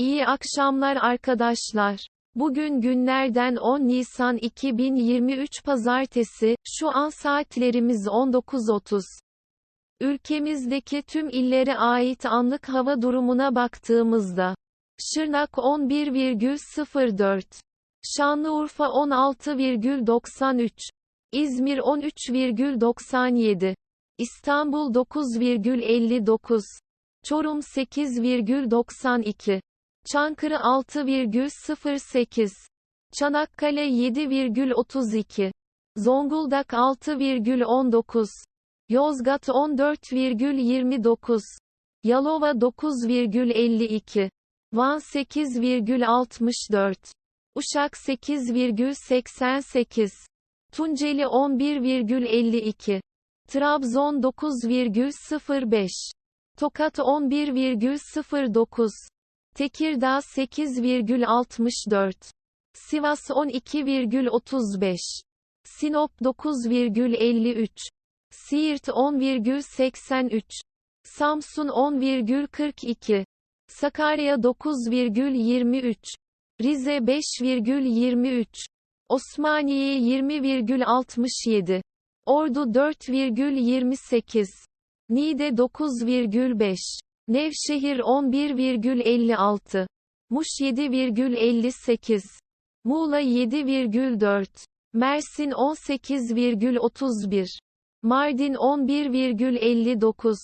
İyi akşamlar arkadaşlar. Bugün günlerden 10 Nisan 2023 Pazartesi, şu an saatlerimiz 19.30. Ülkemizdeki tüm illere ait anlık hava durumuna baktığımızda, Şırnak 11,04, Şanlıurfa 16,93, İzmir 13,97, İstanbul 9,59, Çorum 8,92, Çankırı 6,08, Çanakkale 7,32, Zonguldak 6,19, Yozgat 14,29, Yalova 9,52, Van 8,64, Uşak 8,88, Tunceli 11,52, Trabzon 9,05, Tokat 11,09, Tekirdağ 8,64, Sivas 12,35, Sinop 9,53, Siirt 10,83, Samsun 10,42, Sakarya 9,23, Rize 5,23, Osmaniye 20,67, Ordu 4,28, Niğde 9,5, Nevşehir 11,56, Muş 7,58, Muğla 7,4, Mersin 18,31, Mardin 11,59,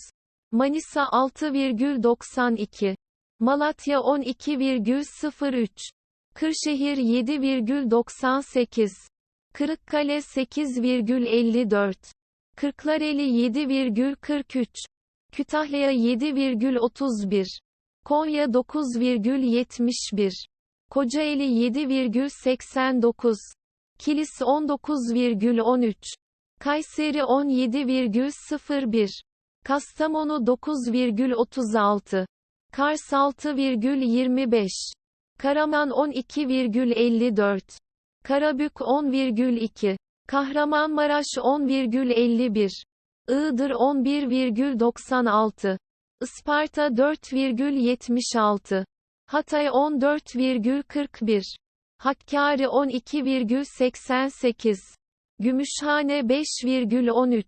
Manisa 6,92, Malatya 12,03, Kırşehir 7,98, Kırıkkale 8,54, Kırklareli 7,43, Kütahya 7,31, Konya 9,71, Kocaeli 7,89, Kilis 19,13, Kayseri 17,01, Kastamonu 9,36, Kars 6,25, Karaman 12,54, Karabük 10,2, Kahramanmaraş 10,51, Iğdır 11,96, Isparta 4,76, Hatay 14,41, Hakkari 12,88, Gümüşhane 5,13,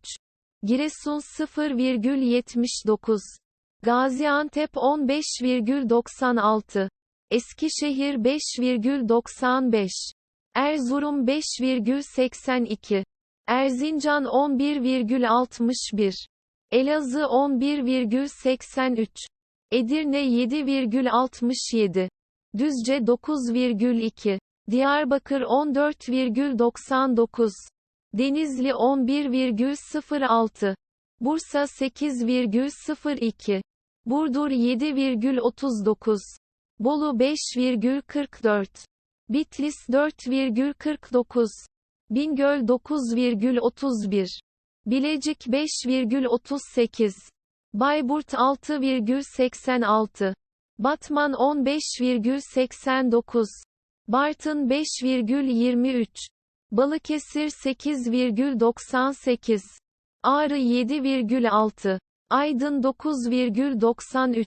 Giresun 0,79, Gaziantep 15,96, Eskişehir 5,95, Erzurum 5,82, Erzincan 11,61, Elazığ 11,83, Edirne 7,67, Düzce 9,2, Diyarbakır 14,99, Denizli 11,06, Bursa 8,02, Burdur 7,39, Bolu 5,44, Bitlis 4,49, Bingöl 9,31, Bilecik 5,38, Bayburt 6,86, Batman 15,89, Bartın 5,23, Balıkesir 8,98, Ağrı 7,6, Aydın 9,93,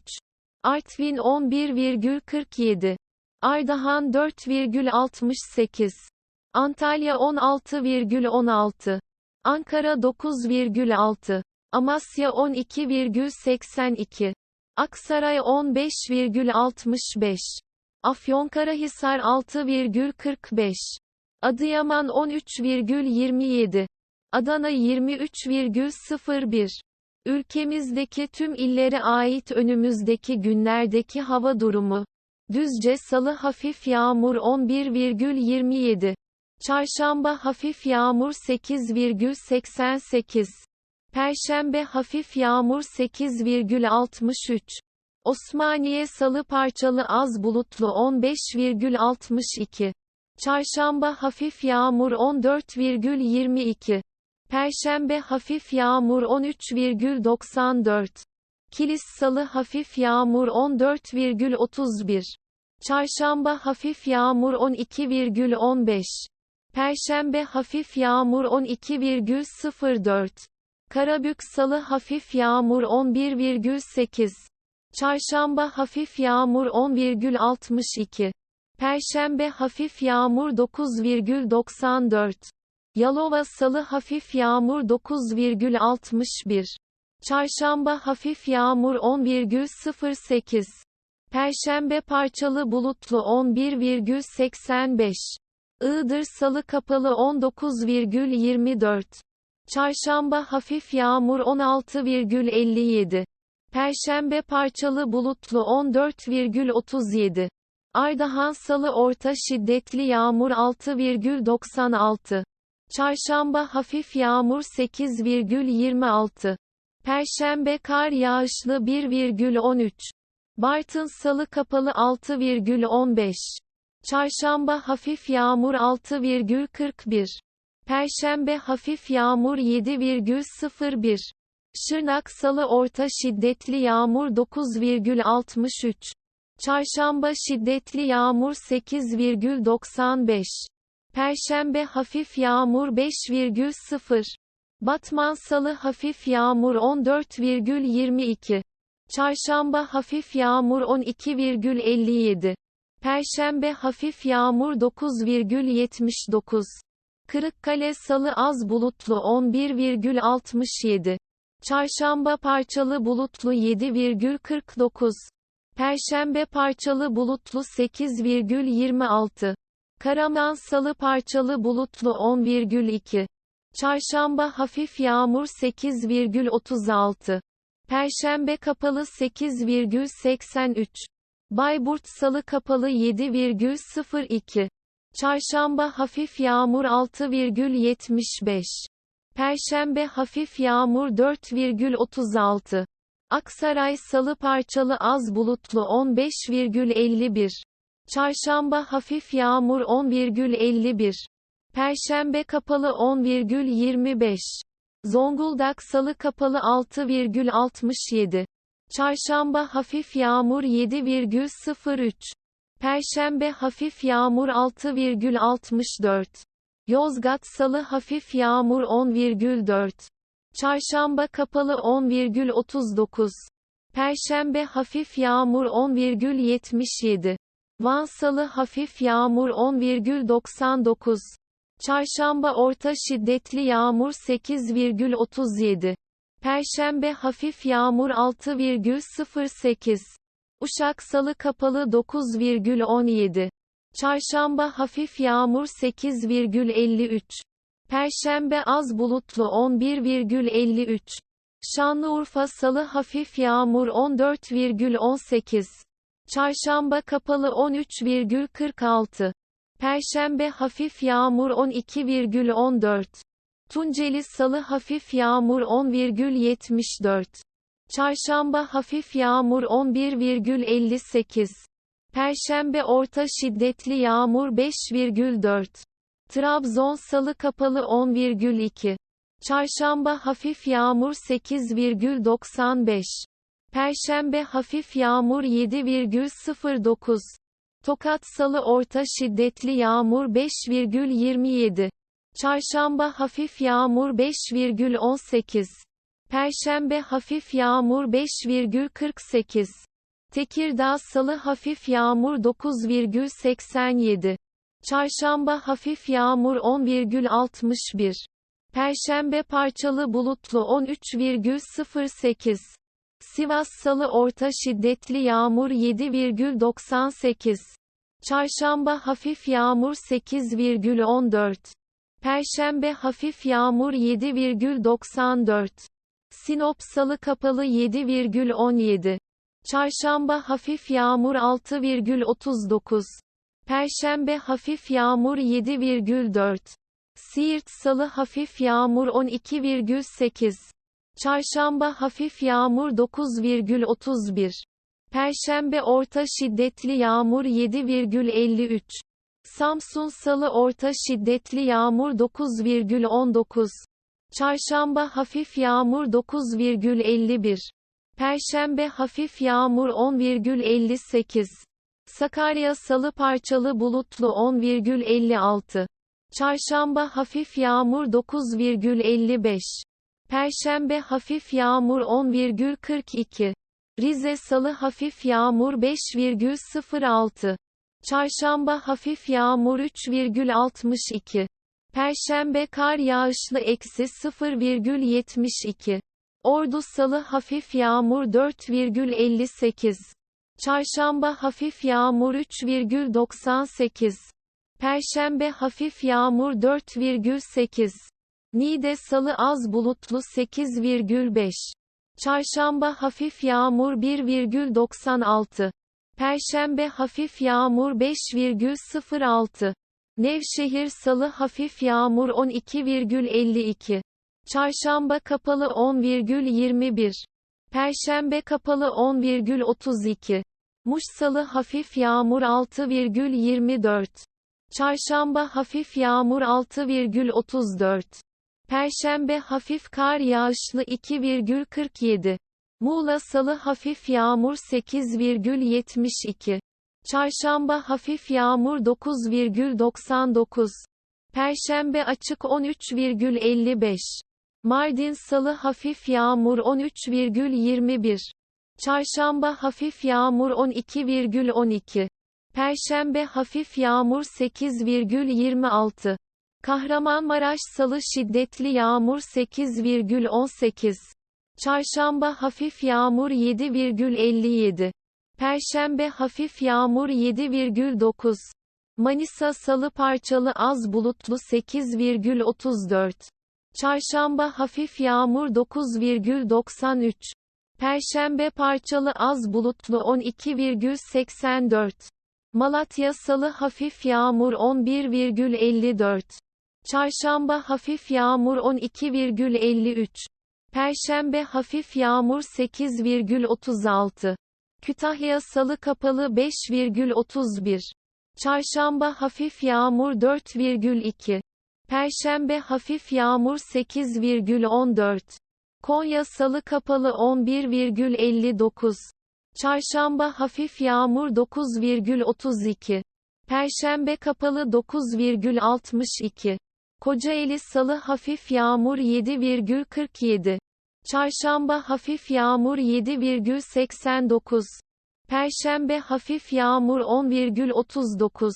Artvin 11,47, Ardahan 4,68, Antalya 16,16, Ankara 9,6, Amasya 12,82, Aksaray 15,65, Afyonkarahisar 6,45, Adıyaman 13,27, Adana 23,01. Ülkemizdeki tüm illere ait önümüzdeki günlerdeki hava durumu. Düzce Salı hafif yağmur 11,27. Çarşamba hafif yağmur 8,88. Perşembe hafif yağmur 8,63. Osmaniye Salı parçalı az bulutlu 15,62. Çarşamba hafif yağmur 14,22. Perşembe hafif yağmur 13,94. Kilis Salı hafif yağmur 14,31. Çarşamba hafif yağmur 12,15. Perşembe hafif yağmur 12,04. Karabük Salı hafif yağmur 11,8. Çarşamba hafif yağmur 10,62. Perşembe hafif yağmur 9,94. Yalova Salı hafif yağmur 9,61. Çarşamba hafif yağmur 10,08. Perşembe parçalı bulutlu 11,85. Iğdır Salı kapalı 19,24. Çarşamba hafif yağmur 16,57. Perşembe parçalı bulutlu 14,37. Ardahan Salı orta şiddetli yağmur 6,96. Çarşamba hafif yağmur 8,26. Perşembe kar yağışlı 1,13. Bartın Salı kapalı 6,15. Çarşamba hafif yağmur 6,41. Perşembe hafif yağmur 7,01. Şırnak Salı orta şiddetli yağmur 9,63. Çarşamba şiddetli yağmur 8,95. Perşembe hafif yağmur 5,0. Batman Salı hafif yağmur 14,22. Çarşamba hafif yağmur 12,57. Perşembe hafif yağmur 9,79. Kırıkkale Salı az bulutlu 11,67. Çarşamba parçalı bulutlu 7,49. Perşembe parçalı bulutlu 8,26. Karaman Salı parçalı bulutlu 10,2. Çarşamba hafif yağmur 8,36. Perşembe kapalı 8,83. Bayburt Salı kapalı 7,02. Çarşamba hafif yağmur 6,75. Perşembe hafif yağmur 4,36. Aksaray Salı parçalı az bulutlu 15,51. Çarşamba hafif yağmur 10,51. Perşembe kapalı 10,25. Zonguldak Salı kapalı 6,67. Çarşamba hafif yağmur 7,03. Perşembe hafif yağmur 6,64. Yozgat Salı hafif yağmur 10,4. Çarşamba kapalı 10,39. Perşembe hafif yağmur 10,77. Van Salı hafif yağmur 10,99. Çarşamba orta şiddetli yağmur 8,37. Perşembe hafif yağmur 6,08. Uşak Salı kapalı 9,17. Çarşamba hafif yağmur 8,53. Perşembe az bulutlu 11,53. Şanlıurfa Salı hafif yağmur 14,18. Çarşamba kapalı 13,46. Perşembe hafif yağmur 12,14. Tunceli Salı hafif yağmur 10,74. Çarşamba hafif yağmur 11,58. Perşembe orta şiddetli yağmur 5,4. Trabzon Salı kapalı 10,2. Çarşamba hafif yağmur 8,95. Perşembe hafif yağmur 7,09. Tokat Salı orta şiddetli yağmur 5,27. Çarşamba hafif yağmur 5,18. Perşembe hafif yağmur 5,48. Tekirdağ Salı hafif yağmur 9,87. Çarşamba hafif yağmur 10,61. Perşembe parçalı bulutlu 13,08. Sivas Salı orta şiddetli yağmur 7,98. Çarşamba hafif yağmur 8,14. Perşembe hafif yağmur 7,94. Sinop Salı kapalı 7,17. Çarşamba hafif yağmur 6,39. Perşembe hafif yağmur 7,4. Siirt Salı hafif yağmur 12,8. Çarşamba hafif yağmur 9,31. Perşembe orta şiddetli yağmur 7,53. Samsun Salı orta şiddetli yağmur 9,19. Çarşamba hafif yağmur 9,51. Perşembe hafif yağmur 10,58. Sakarya Salı parçalı bulutlu 10,56. Çarşamba hafif yağmur 9,55. Perşembe hafif yağmur 10,42. Rize Salı hafif yağmur 5,06. Çarşamba hafif yağmur 3,62. Perşembe kar yağışlı eksi 0,72. Ordu Salı hafif yağmur 4,58. Çarşamba hafif yağmur 3,98. Perşembe hafif yağmur 4,8. Niğde Salı az bulutlu 8,5. Çarşamba hafif yağmur 1,96. Perşembe hafif yağmur 5,06. Nevşehir Salı hafif yağmur 12,52. Çarşamba kapalı 10,21. Perşembe kapalı 10,32. Muş Salı hafif yağmur 6,24. Çarşamba hafif yağmur 6,34. Perşembe hafif kar yağışlı 2,47. Muğla Salı hafif yağmur 8,72. Çarşamba hafif yağmur 9,99. Perşembe açık 13,55. Mardin Salı hafif yağmur 13,21. Çarşamba hafif yağmur 12,12. Perşembe hafif yağmur 8,26. Kahramanmaraş Salı şiddetli yağmur 8,18. Çarşamba hafif yağmur 7,57. Perşembe hafif yağmur 7,9. Manisa Salı parçalı az bulutlu 8,34. Çarşamba hafif yağmur 9,93. Perşembe parçalı az bulutlu 12,84. Malatya Salı hafif yağmur 11,54. Çarşamba hafif yağmur 12,53. Perşembe hafif yağmur 8,36. Kütahya Salı kapalı 5,31. Çarşamba hafif yağmur 4,2. Perşembe hafif yağmur 8,14. Konya Salı kapalı 11,59. Çarşamba hafif yağmur 9,32. Perşembe kapalı 9,62. Kocaeli Salı hafif yağmur 7,47. Çarşamba hafif yağmur 7,89. Perşembe hafif yağmur 10,39.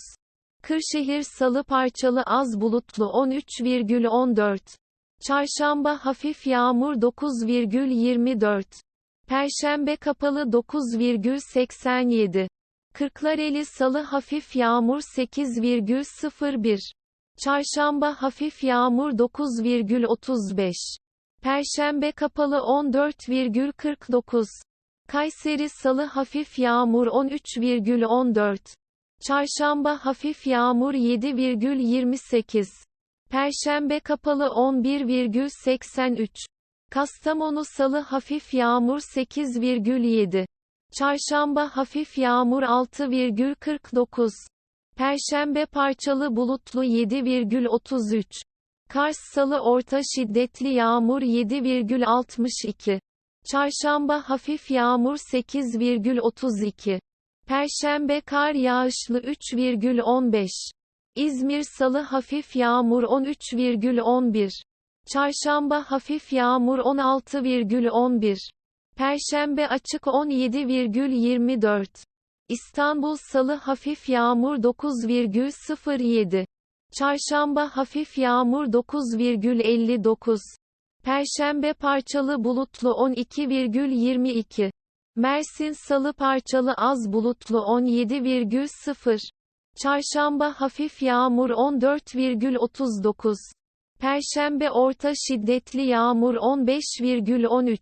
Kırşehir Salı parçalı az bulutlu 13,14. Çarşamba hafif yağmur 9,24. Perşembe kapalı 9,87. Kırklareli Salı hafif yağmur 8,01. Çarşamba hafif yağmur 9,35. Perşembe kapalı 14,49. Kayseri Salı hafif yağmur 13,14. Çarşamba hafif yağmur 7,28. Perşembe kapalı 11,83. Kastamonu Salı hafif yağmur 8,7. Çarşamba hafif yağmur 6,49. Perşembe parçalı bulutlu 7,33. Kars Salı orta şiddetli yağmur 7,62. Çarşamba hafif yağmur 8,32. Perşembe kar yağışlı 3,15. İzmir Salı hafif yağmur 13,11. Çarşamba hafif yağmur 16,11. Perşembe açık 17,24. İstanbul Salı hafif yağmur 9,07. Çarşamba hafif yağmur 9,59. Perşembe parçalı bulutlu 12,22. Mersin Salı parçalı az bulutlu 17,0. Çarşamba hafif yağmur 14,39. Perşembe orta şiddetli yağmur 15,13.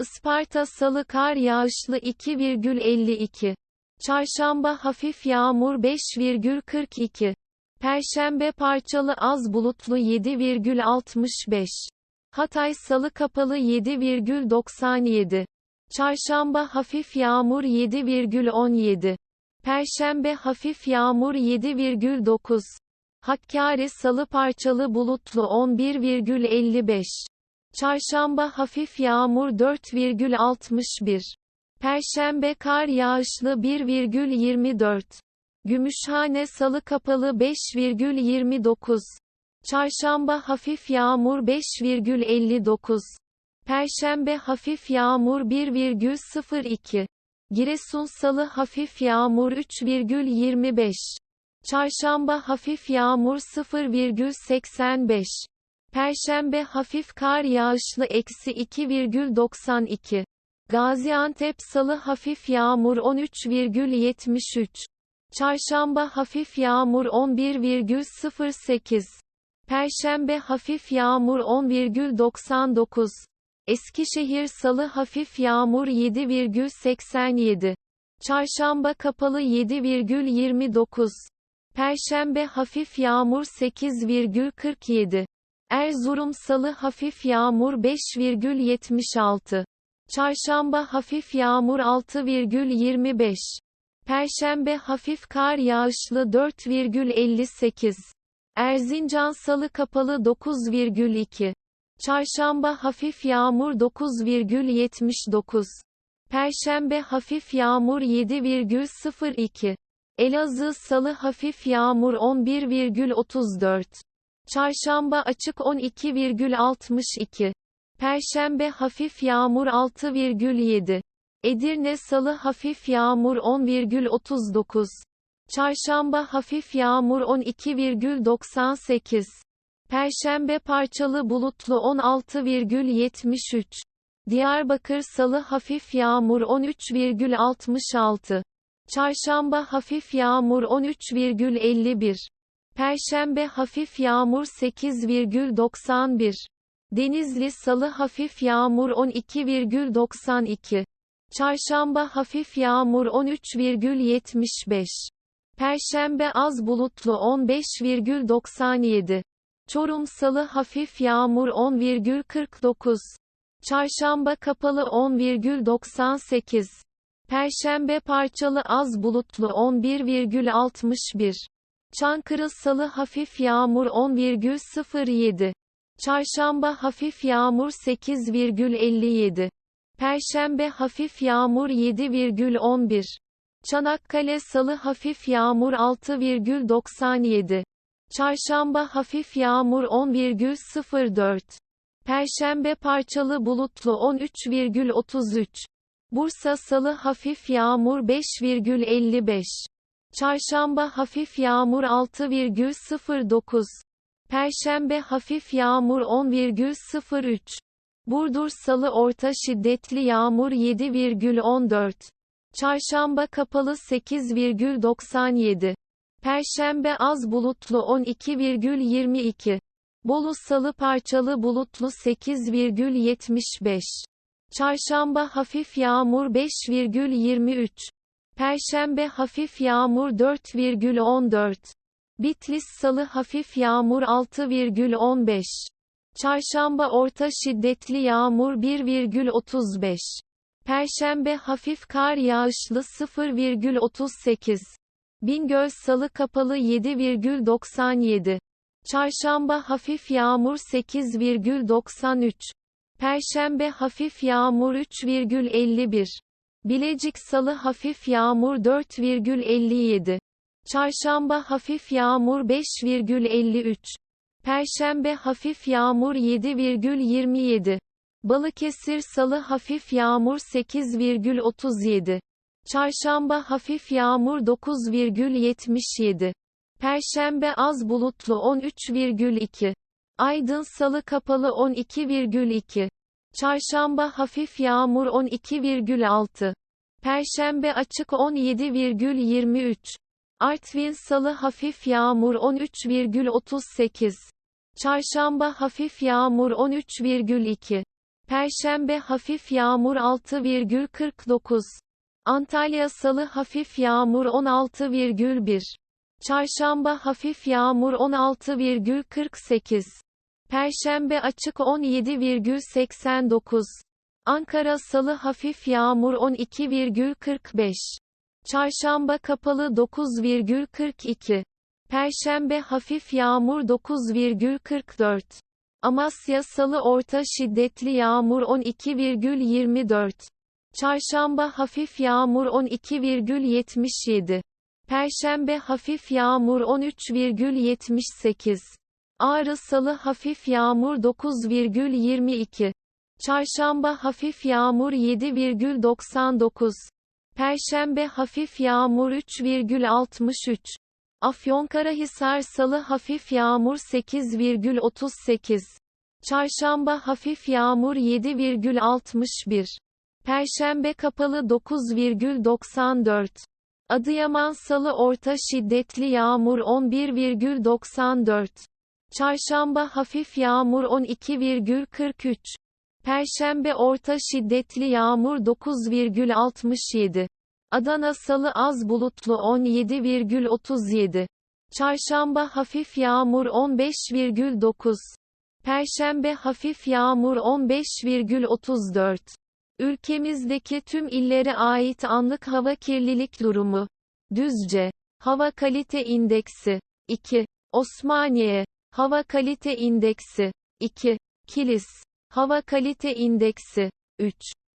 Isparta Salı kar yağışlı 2,52. Çarşamba hafif yağmur 5,42. Perşembe parçalı az bulutlu 7,65. Hatay Salı kapalı 7,97. Çarşamba hafif yağmur 7,17. Perşembe hafif yağmur 7,9. Hakkari Salı parçalı bulutlu 11,55. Çarşamba hafif yağmur 4,61. Perşembe kar yağışlı 1,24. Gümüşhane Salı kapalı 5,29. Çarşamba hafif yağmur 5,59. Perşembe hafif yağmur 1,02. Giresun Salı hafif yağmur 3,25. Çarşamba hafif yağmur 0,85. Perşembe hafif kar yağışlı eksi 2,92. Gaziantep Salı hafif yağmur 13,73. Çarşamba hafif yağmur 11,08. Perşembe hafif yağmur 10,99. Eskişehir Salı hafif yağmur 7,87. Çarşamba kapalı 7,29. Perşembe hafif yağmur 8,47. Erzurum Salı hafif yağmur 5,76. Çarşamba hafif yağmur 6,25. Perşembe hafif kar yağışlı 4,58. Erzincan Salı kapalı 9,2. Çarşamba hafif yağmur 9,79. Perşembe hafif yağmur 7,02. Elazığ Salı hafif yağmur 11,34. Çarşamba açık 12,62. Perşembe hafif yağmur 6,7. Edirne Salı hafif yağmur 10,39. Çarşamba hafif yağmur 12,98. Perşembe parçalı bulutlu 16,73. Diyarbakır Salı hafif yağmur 13,66. Çarşamba hafif yağmur 13,51. Perşembe hafif yağmur 8,91. Denizli Salı hafif yağmur 12,92. Çarşamba hafif yağmur 13,75. Perşembe az bulutlu 15,97. Çorum Salı hafif yağmur 10,49. Çarşamba kapalı 10,98. Perşembe parçalı az bulutlu 11,61. Çankırı Salı hafif yağmur 10,07. Çarşamba hafif yağmur 8,57. Perşembe hafif yağmur 7,11. Çanakkale Salı hafif yağmur 6,97. Çarşamba hafif yağmur 10,04. Perşembe parçalı bulutlu 13,33. Bursa Salı hafif yağmur 5,55. Çarşamba hafif yağmur 6,09. Perşembe hafif yağmur 10,03. Burdur Salı orta şiddetli yağmur 7,14. Çarşamba kapalı 8,97. Perşembe az bulutlu 12,22. Bolu Salı parçalı bulutlu 8,75. Çarşamba hafif yağmur 5,23. Perşembe hafif yağmur 4,14. Bitlis Salı hafif yağmur 6,15. Çarşamba orta şiddetli yağmur 1,35. Perşembe hafif kar yağışlı 0,38. Bingöl Salı kapalı 7,97. Çarşamba hafif yağmur 8,93. Perşembe hafif yağmur 3,51. Bilecik Salı hafif yağmur 4,57. Çarşamba hafif yağmur 5,53. Perşembe hafif yağmur 7,27. Balıkesir Salı hafif yağmur 8,37. Çarşamba hafif yağmur 9,77. Perşembe az bulutlu 13,2. Aydın Salı kapalı 12,2. Çarşamba hafif yağmur 12,6. Perşembe açık 17,23. Artvin Salı hafif yağmur 13,38. Çarşamba hafif yağmur 13,2. Perşembe hafif yağmur 6,49. Antalya Salı hafif yağmur 16,1. Çarşamba hafif yağmur 16,48. Perşembe açık 17,89. Ankara Salı hafif yağmur 12,45. Çarşamba kapalı 9,42. Perşembe hafif yağmur 9,44. Amasya Salı orta şiddetli yağmur 12,24. Çarşamba hafif yağmur 12,77. Perşembe hafif yağmur 13,78. Ağrı Salı hafif yağmur 9,22. Çarşamba hafif yağmur 7,99. Perşembe hafif yağmur 3,63. Afyonkarahisar Salı hafif yağmur 8,38. Çarşamba hafif yağmur 7,61. Perşembe kapalı 9,94. Adıyaman Salı orta şiddetli yağmur 11,94. Çarşamba hafif yağmur 12,43. Perşembe orta şiddetli yağmur 9,67. Adana Salı az bulutlu 17,37. Çarşamba hafif yağmur 15,9. Perşembe hafif yağmur 15,34. Ülkemizdeki tüm illere ait anlık hava kirlilik durumu. Düzce. Hava kalite indeksi. 2. Osmaniye. Hava kalite indeksi. 2. Kilis. Hava kalite indeksi. 3.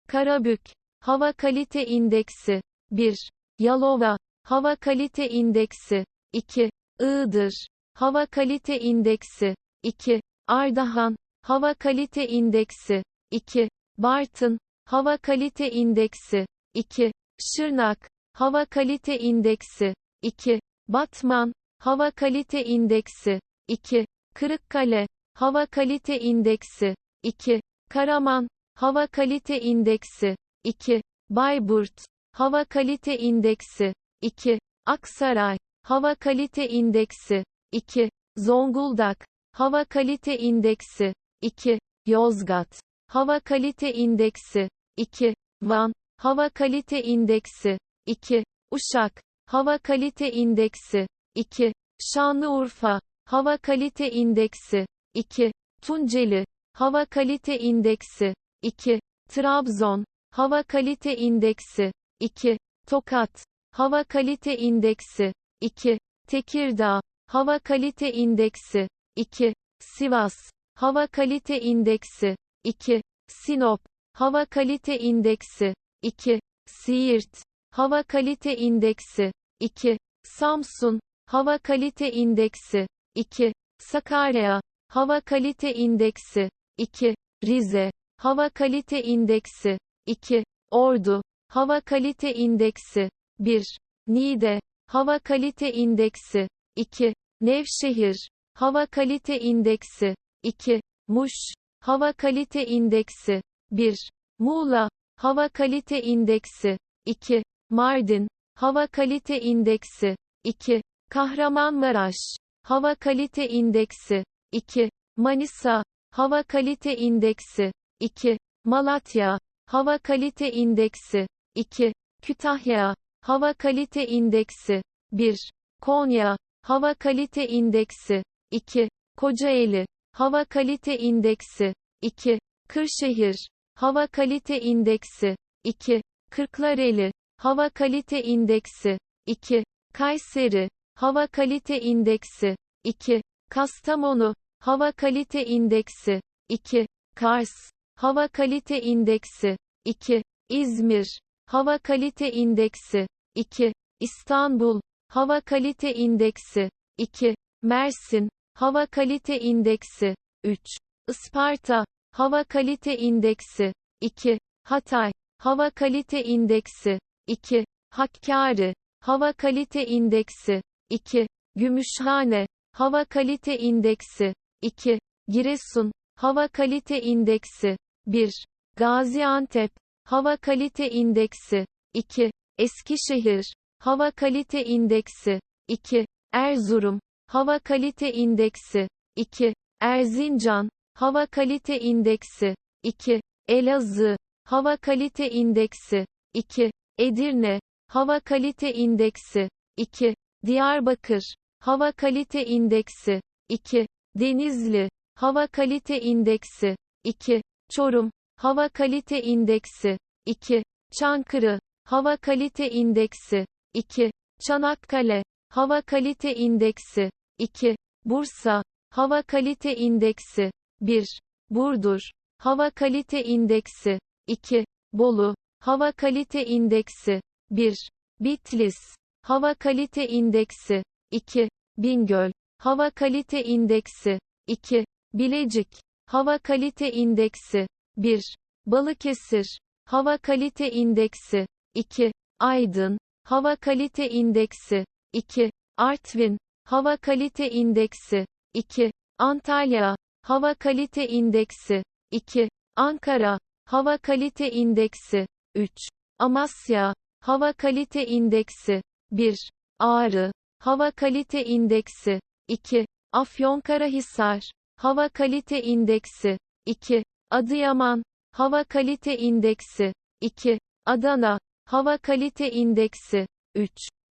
Karabük. Hava kalite indeksi. 1. Yalova. Hava kalite indeksi. 2. Iğdır. Hava kalite indeksi. 2. Ardahan. Hava kalite indeksi. 2. Bartın. Hava kalite indeksi. 2. Şırnak. Hava kalite indeksi. 2. Batman. Hava kalite indeksi. 2. Kırıkkale. Hava kalite indeksi. 2. Karaman. Hava kalite indeksi. 2. Bayburt. Hava kalite indeksi. 2. Aksaray. Hava kalite indeksi. 2. Zonguldak. Hava kalite indeksi. 2. Yozgat. Hava kalite indeksi. 2. Van. Hava kalite indeksi. 2. Uşak. Hava kalite indeksi. 2. Şanlıurfa. Hava kalite indeksi. 2. Tunceli. Hava kalite indeksi. 2. Trabzon. Hava kalite indeksi. 2. Tokat. Hava kalite indeksi. 2. Tekirdağ. Hava kalite indeksi. 2. Sivas. Hava kalite indeksi. 2. Sinop. Hava kalite indeksi. 2. Siirt. Hava kalite indeksi. 2. Samsun. Hava kalite indeksi. 2. Sakarya. Hava kalite indeksi. 2. Rize. Hava kalite indeksi. 2. Ordu. Hava kalite indeksi. 1. Niğde. Hava kalite indeksi. 2. Nevşehir. Hava kalite indeksi. 2. Muş. Hava kalite indeksi. 1. Muğla. Hava kalite indeksi. 2. Mardin. Hava kalite indeksi. 2. Kahramanmaraş. Hava kalite indeksi. 2. Manisa. Hava kalite indeksi. 2. Malatya. Hava kalite indeksi. 2. Kütahya. Hava kalite indeksi. 1. Konya. Hava kalite indeksi. 2. Kocaeli. Hava kalite indeksi. 2. Kırşehir. Hava kalite indeksi. 2. Kırklareli. Hava kalite indeksi. 2. Kayseri. Hava kalite indeksi. 2. Kastamonu. Hava kalite indeksi. 2. Kars. Hava kalite indeksi. 2. İzmir. Hava kalite indeksi. 2. İstanbul. Hava kalite indeksi. 2. Mersin. Hava kalite indeksi. 3. Isparta. Hava kalite indeksi. 2. Hatay. Hava kalite indeksi. 2. Hakkari. Hava kalite indeksi. 2. Gümüşhane. Hava kalite indeksi. 2. Giresun. Hava kalite indeksi. 1. Gaziantep. Hava kalite indeksi. 2. Eskişehir. Hava kalite indeksi. 2. Erzurum. Hava kalite indeksi. 2. Erzincan. Hava kalite indeksi. 2. Elazığ. Hava kalite indeksi. 2. Edirne. Hava kalite indeksi. 2. Diyarbakır. Hava kalite indeksi. 2. Denizli. Hava kalite indeksi. 2. Çorum. Hava kalite indeksi. 2. Çankırı. Hava kalite indeksi. 2. Çanakkale. Hava kalite indeksi. 2. Bursa. Hava kalite indeksi. 1. Burdur. Hava kalite indeksi. 2. Bolu. Hava kalite indeksi. 1. Bitlis. Hava kalite indeksi. 2. Bingöl. Hava kalite indeksi. 2. Bilecik. Hava kalite indeksi. 1. Balıkesir. Hava Kalite İndeksi. 2. Aydın. Hava Kalite İndeksi. 2. Artvin. Hava Kalite İndeksi. 2. Antalya. Hava Kalite İndeksi. 2. Ankara. Hava Kalite İndeksi. 3. Amasya. Hava Kalite İndeksi. 1. Ağrı. Hava Kalite İndeksi. 2. Afyonkarahisar. Hava Kalite İndeksi. 2. Adıyaman. Hava Kalite İndeksi. 2. Adana. Hava Kalite İndeksi. 3.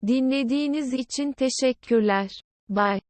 Dinlediğiniz için teşekkürler. Bye.